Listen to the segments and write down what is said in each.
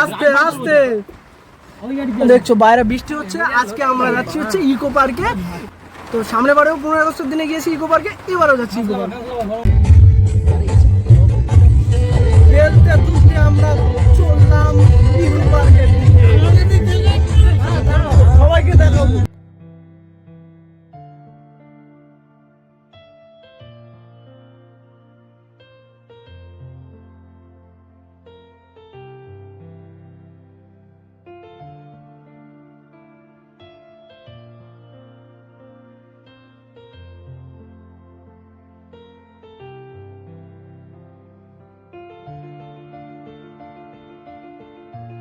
আস্তে আস্তে। দেখছ, বাইরে বৃষ্টি হচ্ছে। আজকে আমরা যাচ্ছি হচ্ছে ইকো পার্কে। তো সামনে বারেও পনেরো আগস্টের দিনে গিয়েছি ইকো পার্কে, এবারও যাচ্ছি ইকো পার্কে।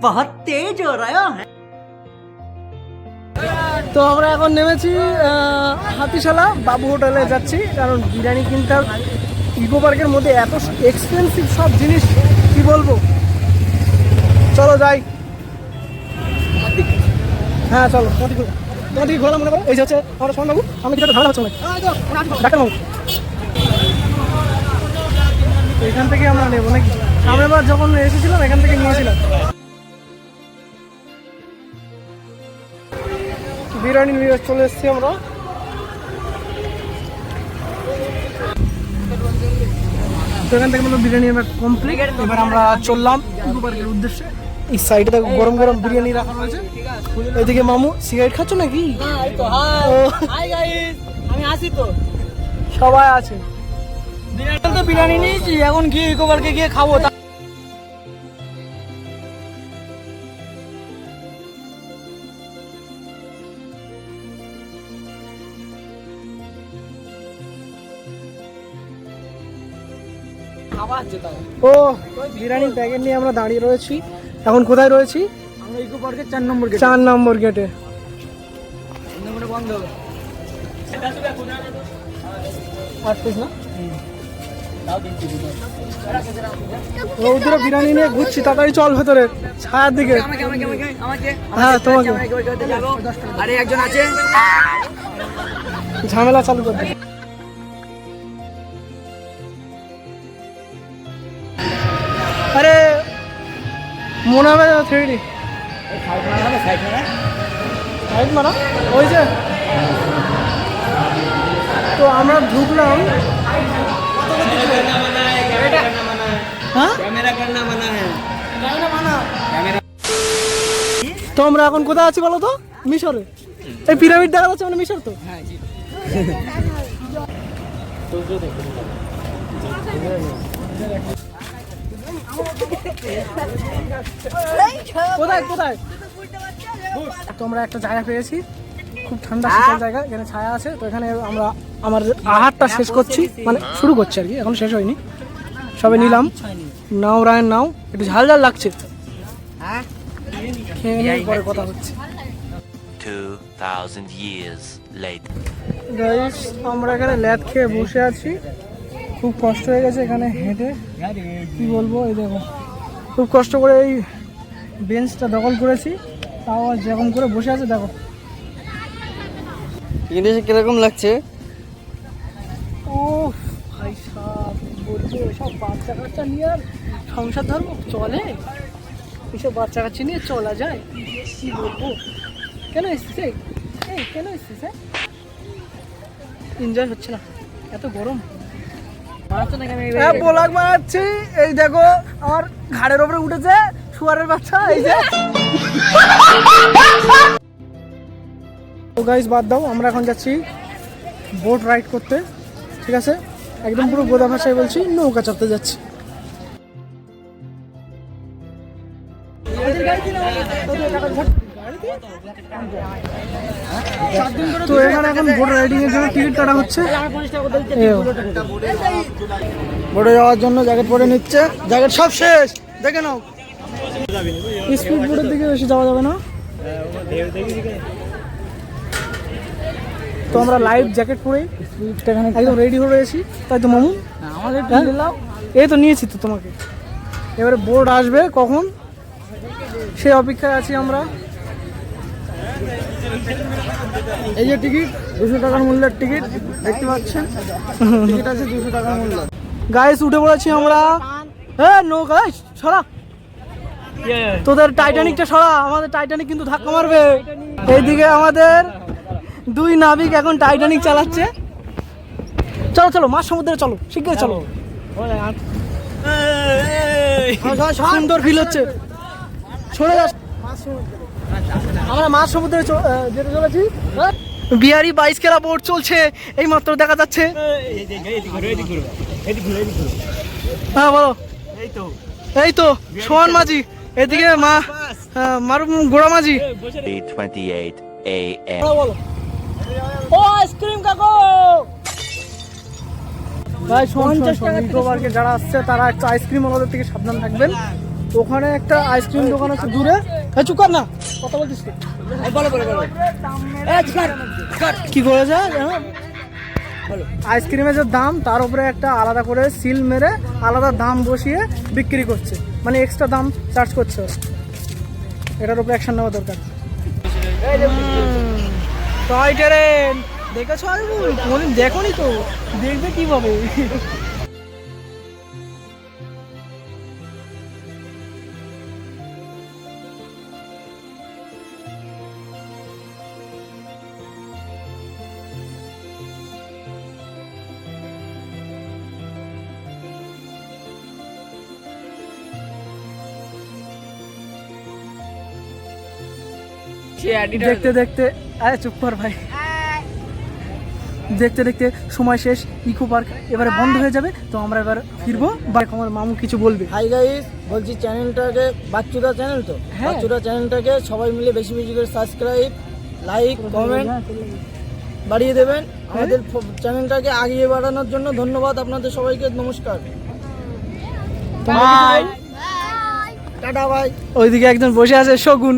बहुत तेज हो रहा है তো আমরা এখন নেমেছি আহ, হাতিশালা বাবু হোটেলে যাচ্ছি কারণ বিরিয়ানি কিনতে ইকো পার্কের মধ্যে এত এক্সপেন্সিভ সব জিনিস কি বলবো চলো যাই হ্যাঁ চলো তোমার দিকে ঘোরো। তোমার দিকে ঘোরা মনে করো এই যে হচ্ছে আমার সোমান বাবু আমি কিছু একটা ঝামেলা হচ্ছে অনেক ডাক্তার বাবু তো এখান থেকে আমরা নেবো নাকি সামনের বার যখন এসেছিলাম এখান থেকে নিয়েছিলাম বিরিয়ানি নিয়ে চলে এসেছি আমরা। তো এখান থেকে মানে বিরিয়ানি আমার কমপ্লিট এবার আমরা চললাম উদ্দেশ্যে। এই সাইডে দেখো গরম গরম বিরিয়ানি রাখা হয়েছে এদিকে মামু সিগারেট খাচ্ছ নাকি? ও, আমি আসি তো। সবাই আছে। বিরিয়ানি তো বিরিয়ানি নিয়েছি এখন গিয়ে ইকোপার্কে গিয়ে খাব। ও বিরিয়ানির প্যাকেট নিয়ে আমরা দাঁড়িয়ে রয়েছি এখন কোথায় রয়েছি আমরা ইকো পার্কের চার নম্বর চার নম্বর গেটে নম্বরে বন্ধ রৌদ্র বিরিয়ানি নিয়ে ঘুরছি তাড়াতাড়ি চল ভেতরে ছায়ার দিকে আমাকে আমাকে আমাকে আমাকে হ্যাঁ তোমাকে আরে একজন আছে ঝামেলা চালু করবে মনে হবে থ্রি ডি সাইড মারা? ওই যে। তো আমরা ঢুকলাম। হ্যাঁ? তো আমরা এখন কোথায় আছি বলো তো? মিশরে। এই পিরামিড দেখা যাচ্ছে মানে মিশর তো? কোথায় কোথায়? তো আমরা একটা জায়গা পেয়েছি। খুব ঠান্ডা শীতল জায়গা এখানে ছায়া আছে তো এখানে আমরা আমার আহারটা শেষ করছি। মানে শুরু করছি আর কি এখন শেষ হয়নি। সবে নিলাম। নাও রায়ন নাও। একটু ঝাল ঝাল লাগছে। খেয়ে নিয়ে পরে কথা হচ্ছে। 2,000 years later. গাইস আমরা এখানে ল্যাদ খেয়ে বসে আছি। খুব কষ্ট হয়ে গেছে এখানে হেঁটে। কি বলব এই দেখো। খুব কষ্ট করে এই বেঞ্চটা দখল করেছি। তাও যেরকম করে বসে আছে দেখো। কিন্তু কীরকম লাগছে? ও ভাই সাহেব বলছো এসব বাচ্চা কাচ্চা নিয়ে আর সংসার ধর্ম চলে? এসব বাচ্চা কাচ্চা নিয়ে চলা যায়? কি বলব? কেন এসছিস এই? কেন এসছিস এনজয় হচ্ছে না। এত গরম। হ্যাঁ মারাচ্ছি। এই দেখো আমার ঘাড়ের ওপরে উঠেছে শুয়ারের বাচ্চা এই যে। তো বাদ দাও আমরা এখন যাচ্ছি বোট রাইড করতে ঠিক আছে? একদম পুরো গোদা ভাষায় বলছি নৌকা চাপতে যাচ্ছি। তো এখানে এখন বোট রাইডিং এর জন্য টিকিট কাটা হচ্ছে। বোটে যাওয়ার জন্য জ্যাকেট পরে নিচ্ছে। জ্যাকেট সব শেষ। দেখে নাও। স্পিড বোটের দিকে বেশি যাওয়া যাবে না। তো আমরা লাইভ জ্যাকেট পরে একদম রেডি হয়ে রয়েছি। তাই তো মামু? আমাদের হ্যাঁ? এই তো নিয়েছি তো তোমাকে। এবারে বোর্ড আসবে কখন? সেই অপেক্ষায় আছি আমরা। এই যে টিকিট দুশো টাকার মূল্যের টিকিট দেখতে পাচ্ছেন? টিকিট আছে দুশো টাকার মূল্য। গাইস উঠে পড়েছি আমরা। হ্যাঁ নৌকা এই, সরা। তোদের টাইটানিকটা সরা আমাদের টাইটানিক কিন্তু ধাক্কা মারবে। এইদিকে আমাদের দুই নাবিক এখন টাইটানিক চালাচ্ছে। চলো চলো মাছ সমুদ্রে চলো শিগগির চলো। সুন্দর ফিল হচ্ছে। সরে যাস আমরা মাছ সমুদ্রে যেতে চলেছি? বিহারি বাইশ খেলা বোর্ড চলছে এই মাত্র দেখা যাচ্ছে। হ্যাঁ বলো। এই তো সোহান মাঝি এদিকে মা হ্যাঁ, মারুম গোড়া মাঝি। 3:28 a.m. বলো ও আইসক্রিম কাকু! ভাই পঞ্চাশ টাকা ইকো যারা আসছে তারা একটা আইসক্রিম ওনাদের থেকে সাবধান থাকবেন। ওখানে একটা আইসক্রিম দোকান আছে দূরে। চুপ কর না। কথা বলছিস তো। কি করেছে আইসক্রিমের যে দাম তার উপরে একটা আলাদা করে সিল মেরে আলাদা দাম বসিয়ে বিক্রি করছে। মানে এক্সট্রা দাম চার্জ করছে এটার উপরে অ্যাকশন নেওয়া দরকার। Toy train. দেখেছ আর কোনদিন দেখোনি তো? দেখবে কীভাবে? দেখতে দেখতে আরে চুপ কর ভাই। দেখতে দেখতে সময় শেষ ইকো পার্ক এবারে বন্ধ হয়ে যাবে তো আমরা এবার ফিরবো। বা আমার মামু কিছু বলবে। হাই গাইস বলছি চ্যানেলটাকে বাচ্চুদা চ্যানেল তো? হ্যাঁ। বাচ্চুদা চ্যানেলটাকে সবাই মিলে বেশি বেশি করে সাবস্ক্রাইব লাইক কমেন্ট বাড়িয়ে দেবেন। আমাদের ফ- চ্যানেলটাকে আগিয়ে বাড়ানোর জন্য ধন্যবাদ আপনাদের সবাইকে নমস্কার। বাই টাটা বাই ওইদিকে একজন বসে আছে শগুন।